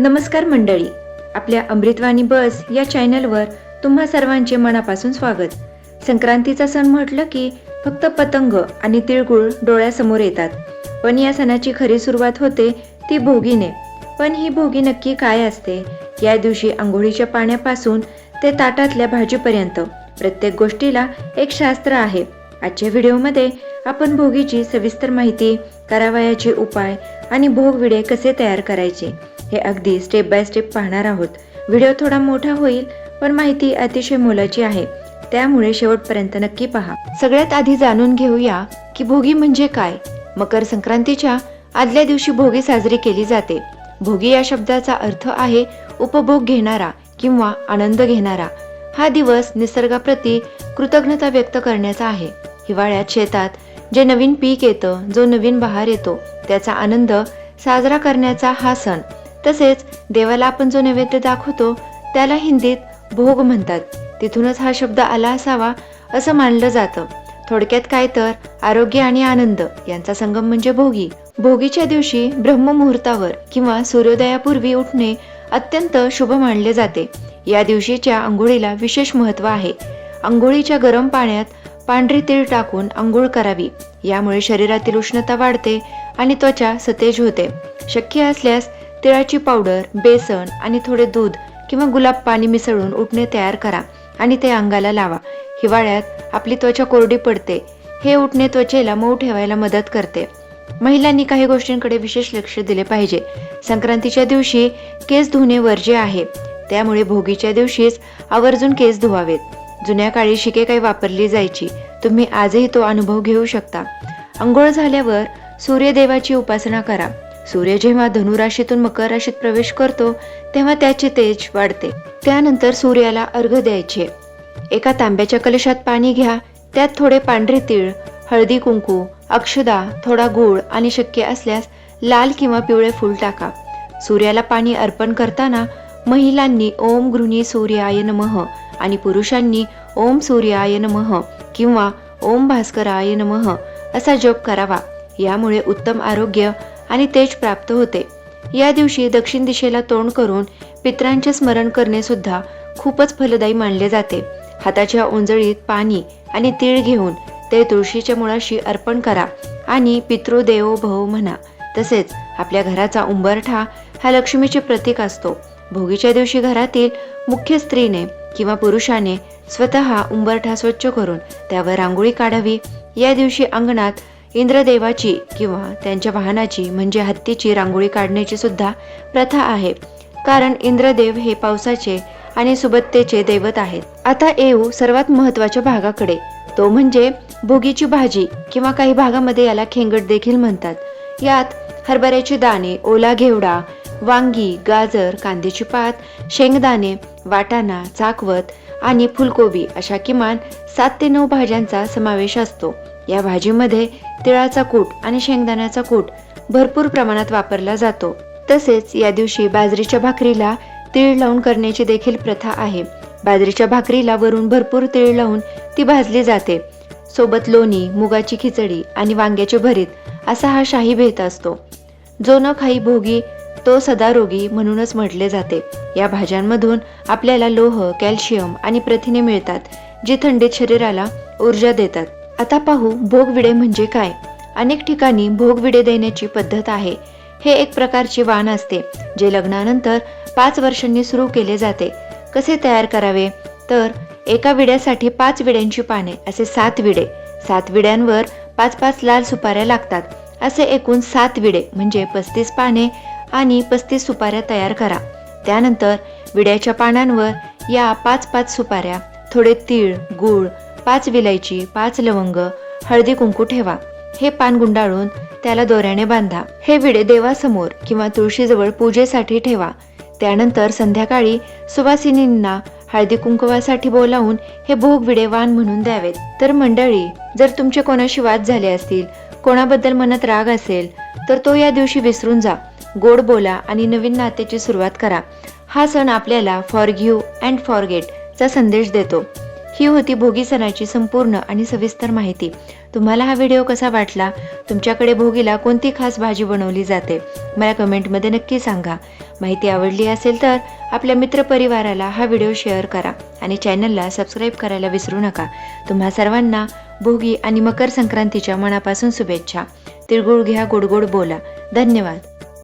नमस्कार मंडळी. आपल्या अमृतवाणी बस या चॅनलवर तुम्हा सर्वांचे मनापासून स्वागत. संक्रांतीचा सण म्हटलं की फक्त पतंग आणि तिळगुळ डोळ्यासमोर येतात. पण या सणाची खरी सुरुवात होते ती भोगीने. पण ही भोगी नक्की काय असते? या दिवशी आंघोळीच्या पाण्यापासून ते ताटातल्या भाजीपर्यंत प्रत्येक गोष्टीला एक शास्त्र आहे. आजच्या व्हिडिओमध्ये आपण भोगीची सविस्तर माहिती करावयाचे उपाय आणि भोग विडे कसे तयार करायचे हे अगदी स्टेप बाय स्टेप पाहणार आहोत. व्हिडिओ थोडा मोठा होईल पण माहिती अतिशय मोलाची आहे. त्यामुळे शेवटपर्यंत नक्की पहा. सगळ्यात आधी जाणून घेऊया की भोगी म्हणजे काय. मकर संक्रांतीच्या आदल्या दिवशी भोगी साजरी केली जाते. भोगी या शब्दाचा अर्थ आहे उपभोग घेणारा किंवा आनंद घेणारा. हा दिवस निसर्गाप्रती कृतज्ञता व्यक्त करण्याचा आहे. हिवाळ्यात शेतात जे नवीन पीक येतं जो नवीन बहार येतो त्याचा आनंद साजरा करण्याचा हा सण. तसेच देवाला आपण जो नैवेद्य दाखवतो त्याला हिंदीत भोग म्हणतात. तिथूनच हा शब्द आला असावा असं मानलं जातं. थोडक्यात काय तर आरोग्य आणि आनंद यांचा संगम म्हणजे भोगी. भोगीच्या दिवशी ब्रह्ममुहूर्तावर किंवा सूर्योदयापूर्वी उठणे अत्यंत शुभ मानले जाते. या दिवशीच्या आंघोळीला विशेष महत्त्व आहे. आंघोळीच्या गरम पाण्यात पांढरी तीळ टाकून आंघोळ करावी. यामुळे शरीरातील उष्णता वाढते आणि त्वचा सतेज होते. शक्य असल्यास तिळाची पावडर बेसन आणि थोडे दूध किंवा गुलाब पाणी मिसळून उठणे तयार करा आणि ते अंगाला लावा. हिवाळ्यात आपली त्वचा कोरडी पडते. हे उठणे त्वचेला मऊ ठेवायला मदत करते. महिलांनी काही गोष्टींकडे विशेष लक्ष दिले पाहिजे. संक्रांतीच्या दिवशी केस धुणे वर्ज्य आहे. त्यामुळे भोगीच्या दिवशीच आवर्जून केस धुवावेत. जुन्या काळी शिके काही वापरली जायची. तुम्ही आजही तो अनुभव घेऊ शकता. अंघोळ झाल्यावर सूर्यदेवाची उपासना करा. सूर्य जेव्हा धनुराशीतून मकर राशीत प्रवेश करतो तेव्हा त्याचे तेज वाढते. त्यानंतर सूर्याला अर्घ द्यायचे. एका तांब्याच्या कलशात पाणी घ्या. त्यात थोडे पांढरे तीळ हळदी कुंकू अक्षदा थोडा गूळ आणि शक्य असल्यास लाल किंवा पिवळे फूल टाका. सूर्याला पाणी अर्पण करताना महिलांनी ओम गृहिणी सूर्याय नमः. आणि पुरुषांनी ओम सूर्याय नमः किंवा ओम भास्कराय नमः असा जप करावा. यामुळे उत्तम आरोग्य आणि तेज प्राप्त होते. या दिवशी दक्षिण दिशेला तोंड करून पित्रांचे स्मरण करणे सुद्धा खूपच फलदायी मानले जाते. हाताच्या ओंजळीत पाणी आणि तीळ घेऊन ते तुळशीच्या मुळाशी अर्पण करा आणि पितृदेवो भव म्हणा. तसेच आपल्या घराचा उंबरठा हा लक्ष्मीचे प्रतीक असतो. भोगीच्या दिवशी घरातील मुख्य स्त्रीने किंवा पुरुषाने स्वतः उंबरठा स्वच्छ करून त्यावर रांगोळी काढावी. या दिवशी अंगणात इंद्रदेवाची किंवा त्यांच्या वाहनाची म्हणजे हत्तीची रांगोळी काढण्याची सुद्धा प्रथा आहे. कारण इंद्रदेव हे पावसाचे आणि सुबत्तेचे दैवत आहेत. आता येऊ सर्वात महत्त्वाच्या भागाकडे. तो म्हणजे भोगीची भाजी किंवा काही भागामध्ये याला खेंगट देखील म्हणतात. यात हरभऱ्याचे दाणे ओला घेवडा वांगी गाजर कांद्याची पात शेंगदाणे वाटाणा चाकवत आणि फुलकोबी अशा किमान सात ते नऊ भाज्यांचा समावेश असतो. या भाजीमध्ये तिळाचा कूट आणि शेंगदाण्याचा कूट भरपूर प्रमाणात वापरला जातो. तसेच या दिवशी बाजरीच्या भाकरीला तीळ लावून करण्याची देखील प्रथा आहे. बाजरीच्या भाकरीला वरून भरपूर तीळ लावून ती भाजली जाते. सोबत लोणी मुगाची खिचडी आणि वांग्याचे भरीत असा हा शाही भेद असतो. जो न खाई भोगी तो सदारोगी म्हणूनच म्हटले जाते. या भाज्यांमधून आपल्याला लोह कॅल्शियम आणि प्रथिने मिळतात जी थंडीत शरीराला ऊर्जा देतात. आता पाहू भोगविडे म्हणजे काय? अनेक ठिकाणी भोगविडे देण्याची पद्धत आहे. हे एक प्रकारचे वाण असते जे लग्नानंतर पाच वर्षांनी सुरू केले जाते. कसे तयार करावे? तर एका विड्यासाठी पाच विड्यांची पाने असे सात विडे. सात विड्यांवर पाच पाच लाल सुपाऱ्या लागतात. असे एकूण सात विडे म्हणजे पस्तीस पाने आणि पस्तीस सुपाऱ्या तयार करा. त्यानंतर विड्याच्या पानांवर या पाच पाच सुपाऱ्या थोडे तीळ गूळ पाच विलायची पाच लवंग हळदी कुंकू ठेवा. हे पान गुंडाळून त्याला दोऱ्याने बांधा. हे विडे देवासमोर किंवा तुळशीजवळ पूजेसाठी ठेवा. त्यानंतर संध्याकाळी सुवासिनींना हळदी कुंकवासाठी बोलावून हे भोग विडे वाण म्हणून द्यावेत. तर मंडळी जर तुमचे कोणाशी वाद झाले असतील कोणाबद्दल मनात राग असेल तर तो या दिवशी विसरून जा. गोड बोला आणि नवीन नात्याची सुरुवात करा. हा सण आपल्याला फॉरग्यू अँड फॉरगेट चा संदेश देतो. ही होती भोगी सणाची संपूर्ण आणि सविस्तर माहिती. तुम्हाला हा व्हिडिओ कसा वाटला? तुमच्याकडे भोगीला कोणती खास भाजी बनवली जाते? मला कमेंटमध्ये नक्की सांगा. माहिती आवडली असेल तर आपल्या मित्रपरिवाराला हा व्हिडिओ शेअर करा आणि चॅनलला सबस्क्राईब करायला विसरू नका. तुम्हा सर्वांना भोगी आणि मकर संक्रांतीच्या मनापासून शुभेच्छा. तिळगुळ घ्या गोड गोड बोला. धन्यवाद.